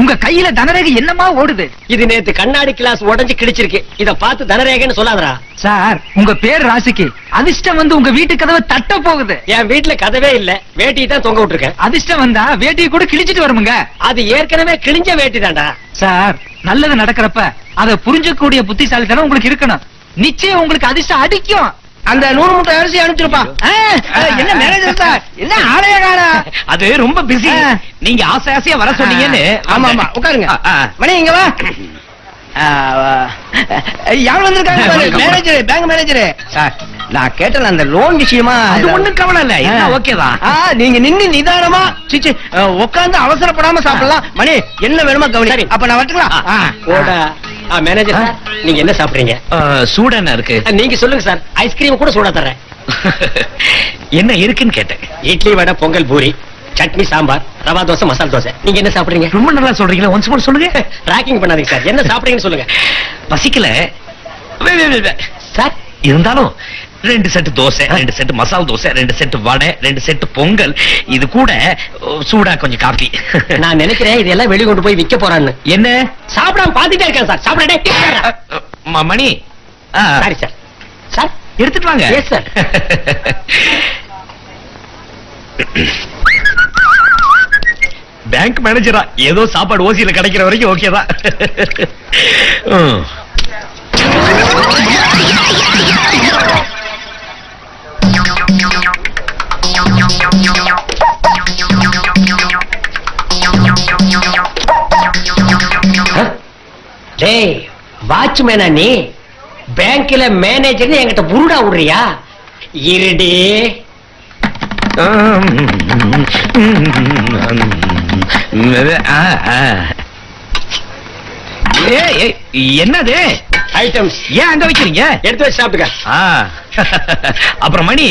உங்க கையில தனரேகை என்னமா ஓடுது இது நேத்து கண்ணாடி கிளாஸ் உடஞ்சு கிழிச்சிருக்கு இத பார்த்து தனரேகன்னு சொல்லாதடா சார் உங்க பேர் ராசிக்கு அதிர்ஷ்டம் வந்து உங்க வீட்டு கதவை தட்ட போகுது என் வீட்டுல கதவே இல்ல வேட்டி தான் தொங்க விட்டுருக்கேன் அதிர்ஷ்டம் வந்தா வேட்டியை கூட கிழிச்சிட்டு வருமுங்க அது ஏற்கனவே கிழிஞ்ச வேட்டி தான்டா சார் நல்லது நடக்கிறப்ப அதை புரிஞ்சக்கூடிய புத்திசாலித்தனம் உங்களுக்கு இருக்கணும் நிச்சயம் உங்களுக்கு அதிர்ஷ்டம் அடிக்கும் அந்த நூறு மூட்டை அரிசி அனுப்பிச்சிருப்பா ஆ, என்ன மேனேஜர் சார் என்ன ஆலய காணா அது ரொம்ப பிஸி. நீங்க ஆசை ஆசையா வர சொன்னீங்கன்னு ஆமா ஆமா. உட்காருங்க. மணி இங்க வா. யார் வந்திருக்காங்க. மேனேஜர் பேங்க் மேனேஜர் சார் நான் கேட்டல அந்த லோன் விஷயமா அது ஒண்ணும் கவலை இல்ல. எல்லாம் ஓகே தான் ஆ, நீங்க நின்னு நிதானமா சிச்சி உட்கார்ந்து அவசரப்படாம சாப்பிடலாம். மணி என்ன வேணுமா கவனி. அப்ப நான் வரட்டுங்களா? மேனேஜர் சார் நீங்க என்ன சாப்பிடுறீங்க? சூட என்ன இருக்கு. நீங்க சொல்லுங்க சார். ஐஸ்கிரீம் கூட சூடா தர்றேன். என்ன இருக்குன்னு கேட்டேன். இட்லி வடை பொங்கல் பூரி சட்னி சாம்பார் ரவா தோசை மசால் தோசை. நீங்க என்ன சாப்பிடுறீங்க? ரொம்ப நல்லா சொல்றீங்களா ஒன்ஸ் மோர் சொல்லுங்க. ராக்கிங் பண்ணாதீங்க சார். என்ன சாப்பிடுறீங்கன்னு சொல்லுங்க. பசிக்கல. வே, வே, வே, வே. சார் இருந்தாலும் ரெண்டு செட்டு தோசை ரெண்டு செட்டு மசால் தோசை ரெண்டு செட்டு வடை ரெண்டு செட்டு பொங்கல். இது கூட சூடா கொஞ்சம் காபி நான் நினைக்கிறேன் இதெல்லாம் வெளிய கொண்டு போய் விக்க போறான்னு. என்ன? சாப்பிடாம பாத்துட்டே இருக்கேன் சார். சாப்பிடடே ம- மணி. சாரி சார் சார் எடுத்துட்டு வாங்க. Sir. பேங்க் மேனேஜரா ஏதோ சாப்பாடு ஓசியில கிடைக்கிற வரைக்கும் ஓகே தான். டேய் வாட்ச்மேனா நீ? பேங்க்ல மேனேஜர்னு என்கிட்ட புருடா விடுறியா? இருடி. என்னது? ஐட்டம்ஸ் ஏன் அங்க வைக்கிறீங்க? எடுத்து வச்சு சாப்பிட்டுக்க. அப்புறம் மணி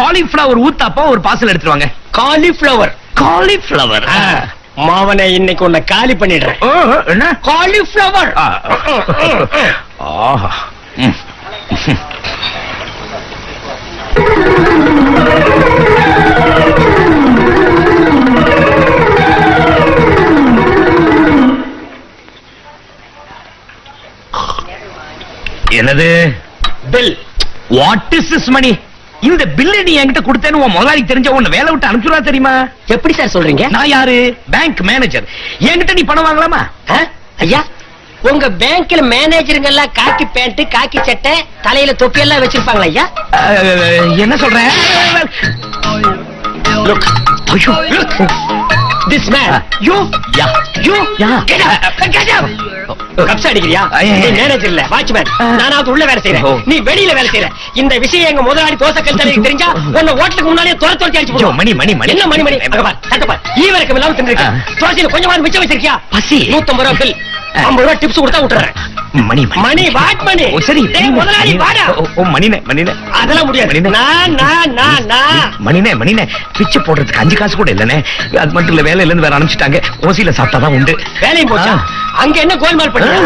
காலிஃபிளவர் ஊத்தாப்பா ஒரு பார்சல் எடுத்துட்டு வாங்க. காலிஃபிளவர் காலிஃபிளவர் மாவனை இன்னைக்கு உன்னை காலி பண்ணிடுறேன். என்ன? காலிஃபிளவர். ஆஹா. என்னது? Bill what is this money இந்த பில்ல நீ என்கிட்ட கொடுத்தேன்னு உன் முதலாளி தெரிஞ்ச உன்னை வேலை விட்டு அனுப்பிச்சுடா தெரியுமா? எப்படி சார் சொல்றீங்க? நான் யாரு? பேங்க் மேனேஜர் என்கிட்ட நீ பணம் வாங்கலாமா? ஐயா உங்க பேங்க்ல மேனேஜருங்க எல்லாம் காக்கி பேண்ட் காக்கி சட்டை தலையில தொப்பி எல்லாம் வச்சிருப்பாங்களா ஐயா? என்ன சொல்றேன்? This man yo ya yo ya cups அடிக்கிறியா? ஐயா. நீ மேனேஜர் இல்ல வாட்ச்மேன் ஆ. நானாவது உள்ள வேலை செய்யறேன் ஓ. நீ வெளியில வேலை செய்யற இந்த விஷயம் எங்க முதலாளி தோசை கல்ச்சலுக்கு தெரிஞ்சா உன்னை ஓட்டலுக்கு முன்னாடியே துர துரத்தி அடிச்சு ஐயோ, போடுவான். மணி, மணி, மணி. என்ன மணி மணி? அங்க பார் ஈவரக்கம் இல்லாம தின்னுருக்க ஆ. தோசையில கொஞ்சமாவது மிச்சம் வச்சிருக்கியா? பசி. நூத்தம்பது ரூபா பில் ஆ. ஐம்பது ரூபா டிப்ஸ் கொடுத்தா விட்டுறேன். Money money. What money? சரி. முதலாளி வாடா. ஓ, மணினே மணினே. அதெல்லாம் முடியாது. நான் நான் நான் நான் மணினே மணினே. பிச்சை போடுறதுக்கு அஞ்சு காசு கூட இல்லனே அது மட்டும் இல்ல வேலையில இருந்து வேற அனுப்பிச்சிட்டாங்க. ஓசியில சாப்பிட்டாதான் உண்டு. வேலையும் போச்சா. அங்க என்ன கோல்மால் பண்ணி.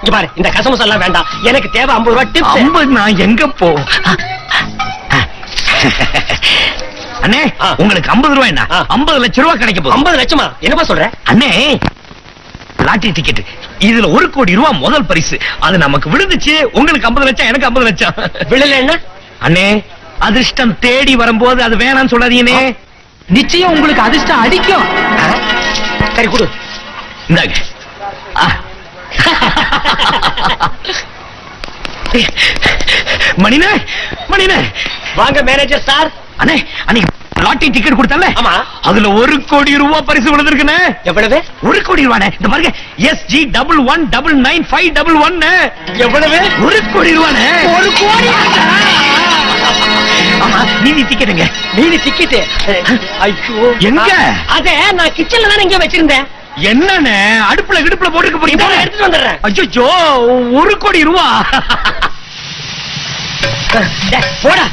இங்க பாரு இந்த கசமசம் எல்லாம் வேண்டாம். எனக்கு தேவை ஐம்பது ரூபா டிப்ஸ் ஐம்பது நான் எங்க போ? அண்ணே. உங்களுக்கு ஐம்பது ரூபாய் என்ன. ஐம்பது லட்சம் ரூபாய் கிடைக்க போகுது. ஐம்பது லட்சமா? என்னப்பா சொல்ற? அண்ணே லாட்டரி டிக்கெட் இதுல ஒரு கோடி ரூபாய் முதல் பரிசு. அது நமக்கு விழுந்துச்சு. உங்களுக்கு ஐம்பது லட்சம் எனக்கு ஐம்பது லட்சம். விழல என்ன? அண்ணே அதிர்ஷ்டம் தேடி வரும்போது அது வேணாம்னு சொல்லாதீங்கண்ணே. நிச்சயம் உங்களுக்கு அதிர்ஷ்டம் அடிக்கும்? சரி கொடு. இந்தாங்க. மணினே மணினே வாங்க மேனேஜர் சார். அண்ணே அன்னைக்கு லாட்டரி டிக்கெட் கொடுத்தல ஆமா. அதுல ஒரு கோடி ரூபாய் பரிசு விழுந்திருக்குண்ணே. எவ்வளவு? ஒரு கோடி ரூபாண்ணே. இந்த பாருங்க S G double one double nine five double one எவ்வளவு? ஒரு கோடி ரூபாண்ணே. ஒரு கோடி ஆமா நீதி டிக்கெட்டுங்க மீதி டிக்கெட் ஐயோ. எங்க? அத நான் கிச்சன்ல தானே இங்க வச்சிருந்தேன். என்னண்ணே? அடுப்புல கிடுப்புல போட்டுக்க போறீங்க. எடுத்துட்டு வந்துடுறேன். அச்சோ ஒரு கோடி ரூபா. போடா.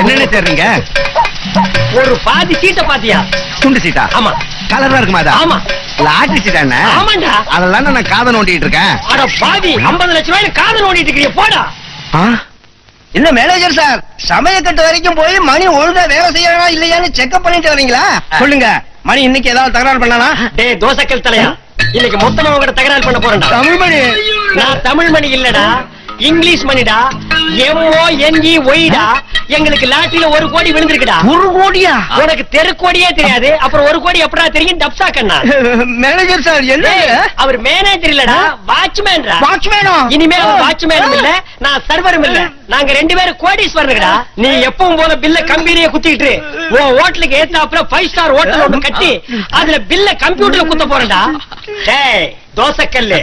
என்னென்ன தேடுறீங்க ஒரு பாதி சீட்டை பாத்தியா? துண்டு சீட்டா? ஆமா. கலரா இருக்குமா ஆமா. லாட்டிச்சுட்டானே ஆமாண்டா. அதெல்லாம் நான் காதை நோண்டிட்டு இருக்கேன். அட பாவி 50 லட்சம் ரூபாய் காதல் ஓடிட்டு இருக்கீங்க போடா. இல்ல மேனேஜர் சார் சமயக்கட்டு வரைக்கும் போய் மணி ஒழுங்கா வேலை செய்யறா இல்லையான்னு செக்அப் பண்ணிட்டு வரீங்களா? சொல்லுங்க. மணி இன்னைக்கு ஏதாவது தகராறு பண்ணானா? டேய் தோசைக்கல் தலையா? இன்னைக்கு மொத்தமா உங்ககிட்ட தகராறு பண்ண போறேன்டா. தமிழ் மணி. நான் தமிழ் மணி இல்லடா. இங்கிலீஷ் மணிடா. எம்ஓ என்இ ஒய்டா எங்களுக்கு லாட்டில ஒரு கோடி விழுந்திருக்குடா. ஒரு கோடியா? உனக்கு தெருக்கோடியே தெரியாது. அப்புறம் ஒரு கோடி எப்படா தெரியும்? டப்சா கண்ணா. மேனேஜர் சார் என்ன அவர் மேனேஜர் இல்லடா. வாட்ச்மேன்டா வாட்ச்மேனா இனிமே அவர் வாட்ச்மேனும் இல்ல. நான் சர்வரும் இல்ல. நாங்க ரெண்டு பேரும் கோடீஸ்வரனுங்கடா நீ எப்பவும் போல பில்ல கம்பெனியே குத்திட்டு உன் ஹோட்டலுக்கு ஏத்தாப்புல ஃபைவ் ஸ்டார் ஹோட்டல் ஒண்ணு கட்டி அதுல பில்ல கம்ப்யூட்டர்ல குத்த போறேன்டா. டேய் தோசைக்கல்லு.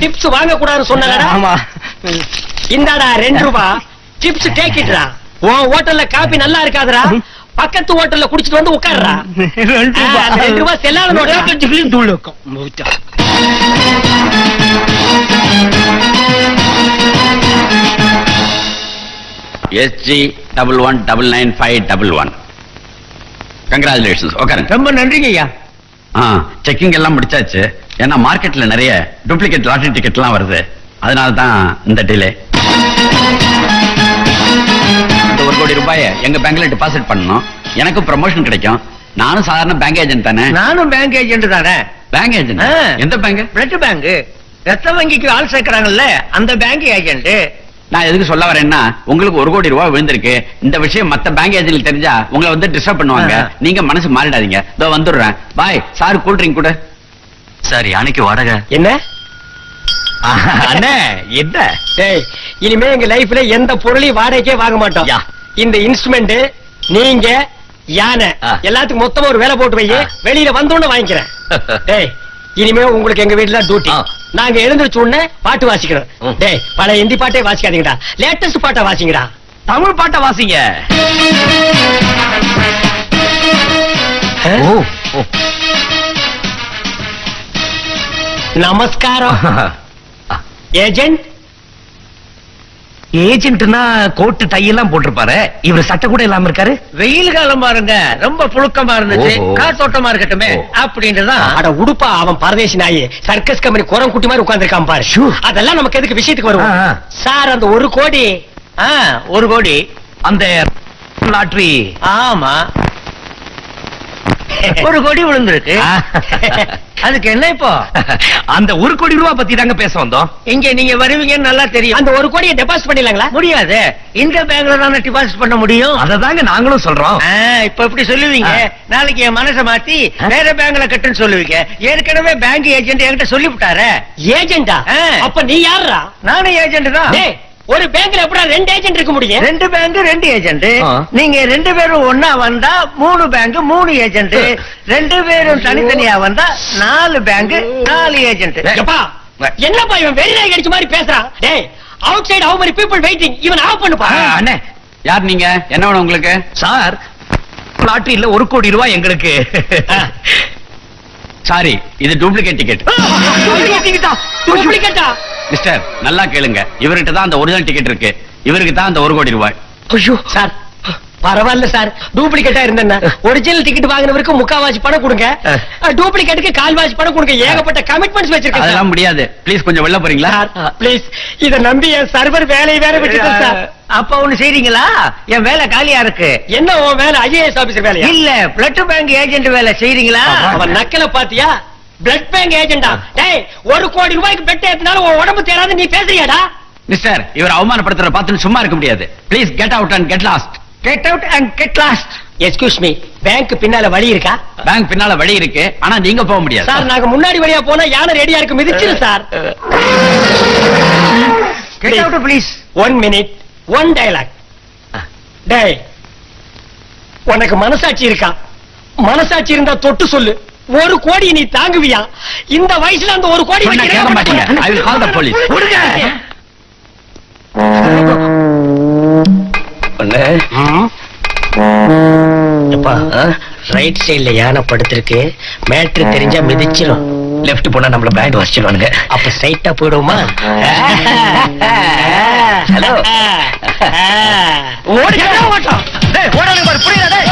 டிப்ஸ் வாங்க கூடாதுன்னு சொன்னலடா ஆமா. இந்தாடா ரெண்டு ரூபா. டிப்ஸ் டேக்கிட்டுடா உன் ஹோட்டல்ல காபி நல்லா இருக்காதுடா பக்கத்து ஹோட்டல்ல குடிச்சிட்டு வந்து உட்கார்றா. ரெண்டு அந்த ரெண்டு ரூபா செல்லாத note. தூளுக்கும் S G double one double nine five double one congratulations உட்காருங்க. ரொம்ப நன்றிங்க ஐயா. ஆ செக்கிங் எல்லாம் முடிச்சாச்சு. ஏன்னா மார்க்கெட்ல நிறைய டூப்ளிகேட் லாட்டரி டிக்கெட்லாம் வருது. அதனால தான் இந்த டிலே இந்த ஒரு கோடி ரூபாயை எங்க பேங்க்ல டெபாசிட் பண்ணணும். எனக்கு ப்ரமோஷன் கிடைக்கும். நானும் சாதாரண பேங்க் ஏஜென்ட் தானே? நானும் பேங்க் ஏஜென்ட் தானே? Bank agent. எந்த பேங்க் பிளட் பேங்க் ரத்த வங்கிக்கு ஆள் சேர்க்கறாங்கல்ல அந்த பேங்க் ஏஜென்ட் நான் எதுக்கு சொல்ல வரேன்னா உங்களுக்கு ஒரு கோடி ரூபாய் விழுந்திருக்கு. இந்த விஷயம் மத்த பேங்க் ஏஜென்ட் தெரிஞ்சா உங்களை வந்து டிஸ்டர்ப் பண்ணுவாங்க. நீங்க மனசு மாறிடாதீங்க. இதோ வந்துடுறேன். பாய் சார் கூல் ட்ரிங்க் கூட. சார் யானைக்கு வாடகை. என்ன? அண்ணே என்ன டேய் இனிமே எங்க லைஃப்ல எந்த பொருளையும் வாடகைக்கே வாங்க மாட்டோம். இந்த இன்ஸ்ட்ருமெண்ட் நீங்க யானை. எல்லாத்துக்கும் மொத்தமா ஒரு வேலை போட்டு வை ஆ. வெளியில வந்தோன்னு வாங்கிக்கிறேன் டேய் இனிமே உங்களுக்கு எங்க வீட்டுல டியூட்டி. நாங்க எழுந்திருச்ச உடனே பாட்டு வாசிக்கணும் ம். டேய் பழைய ஹிந்தி பாட்டே வாசிக்காதீங்கடா லேட்டஸ்ட் பாட்டை வாசிங்கடா தமிழ் பாட்டை வாசிங்க. நமஸ்காரம் ஏஜென்ட் ஏஜென்ட்னா கோட்டு டை எல்லாம் போட்டிருப்பாரு. இவர் சட்டை கூட இல்லாம இருக்காரு. வெயில் காலம் பாருங்க. ரொம்ப புழுக்கமா இருந்துச்சு. காத்தோட்டமா இருக்கட்டுமே. ஓ. அப்படின்ட்டுதான் அட உடுப்பா அவன் பரதேசி நாயி. சர்க்கஸ் கம்பெனி குரம் குட்டி மாதிரி உட்கார்ந்திருக்கான் பாரு. ஷூ. அதெல்லாம் நமக்கு எதுக்கு விஷயத்துக்கு வருவோம். சார் அந்த ஒரு கோடி. ஆ, ஒரு கோடி. அந்த லாட்ரி ஆமா. ஒரு கோடி விழுந்திருக்கு. அதுக்கு என்ன இப்போ? அந்த ஒரு கோடி ரூபாய் பத்தி தாங்க பேச வந்தோம். இங்க நீங்க வருவீங்கன்னு நல்லா தெரியும். அந்த ஒரு கோடியை டெபாசிட் பண்ணிடலாங்களா? முடியாது. இந்த பேங்க்ல தானே டிபாசிட் பண்ண முடியும். அததாங்க நாங்களும் சொல்றோம். இப்ப எப்படி சொல்லுவீங்க. நாளைக்கு என் மனசை மாத்தி. வேற பேங்க்ல கட்டுன்னு சொல்லுவீங்க. ஏற்கனவே பேங்க் ஏஜென்ட் என்கிட்ட சொல்லி விட்டாரு ஏஜென்டா. அப்ப நீ யாருடா நானும் ஏஜென்ட் தான் ஒரு பேங்க்ல எப்படா ரெண்டு ஏஜென்ட் இருக்க முடியும்? ரெண்டு பேங்க் ரெண்டு ஏஜென்ட். நீங்க ரெண்டு பேரும் ஒன்னா வந்தா மூணு பேங்க் மூணு ஏஜென்ட் ரெண்டு பேரும் தனித்தனியா வந்தா நாலு பேங்க் நாலு ஏஜென்ட் என்னப்பா இவன் வெளிநாய் கடிச்ச மாதிரி பேசுறான்? டேய் outside how many people waiting இவன் ஆஃப் பண்ணுப்பா. அண்ணே யார் நீங்க? என்ன வேணும் உங்களுக்கு? சார் லாட்டரியில ஒரு கோடி ரூபாய் எங்களுக்கு. சாரி இது டூப்ளிகேட் டிக்கெட் டூப்ளிகேட்டா மிஸ்டர் நல்லா கேளுங்க. இவர்கிட்ட தான் அந்த ஒரிஜினல் டிக்கெட் இருக்கு. இவருக்கு தான் அந்த ஒரு கோடி ரூபாய். ஐயோ. சார் பரவாயில்ல சார். டூப்ளிகேட்டா இருந்தேன்னா. ஒரிஜினல் டிக்கெட் வாங்கினவருக்கு முக்காவாசி பணம் கொடுங்க. டூப்ளிகேட்டுக்கு கால்வாசி பணம் கொடுங்க. ஏகப்பட்ட கமிட்மெண்ட்ஸ் வச்சிருக்கேன் சார். அதெல்லாம் முடியாது. ப்ளீஸ் கொஞ்சம் வெளில போறீங்களா? ப்ளீஸ் இத நம்பி என் சர்வர் வேலையை வேற விட்டுட்டேன் சார். அப்ப ஒண்ணு செய்றீங்களா? என் வேலை காலியா இருக்கு. என்ன உன் வேலை? ஐஏஎஸ் ஆபீசர் வேலையா? இல்ல பிளட் பேங்க் ஏஜென்ட் வேலை செய்றீங்களா? அவன் நக்கல பாத்தியா பிளட் பேங்க் ஏஜென்டா டேய் ஒரு கோடி ரூபாய்க்கு பெட் ஏத்தினாலும் உன் உடம்பு தேராது நீ பேசுறியாடா? மிஸ்டர் இவர் அவமானப்படுத்துற பார்த்துன்னு சும்மா இருக்க முடியாது. Please get out and get lost get out and get lost excuse me bank பின்னால வழி இருக்கா? பேங்க் பின்னால வழி இருக்கு ஆனா நீங்க போக முடியாது. சார் நாங்க முன்னாடி வழியா போனா யானை ரெடியா இருக்கு மிதிச்சிரு sir get out please one minute one dialogue டேய் உனக்கு மனசாட்சி இருக்கா? மனசாட்சி இருந்தா தொட்டு சொல்லு. ஒரு கோடி நீ தாங்குவியா இந்த வயசுல அந்த ஒரு கோடி கேட்க மாட்டீங்க I will call the police எப்பா ரைட் சைடுல யானை படுத்திருக்கு மேட்ரு தெரிஞ்சா மிதிச்சிரும் லெஃப்ட் போனா நம்மள பேண்ட் வச்சிருவானுங்க அப்ப ஸ்ட்ரைட்டா போயிடுவோமா ஹலோ ஓடி ஓட்டம் ஓடாது பாரு புரியுதா டேய்?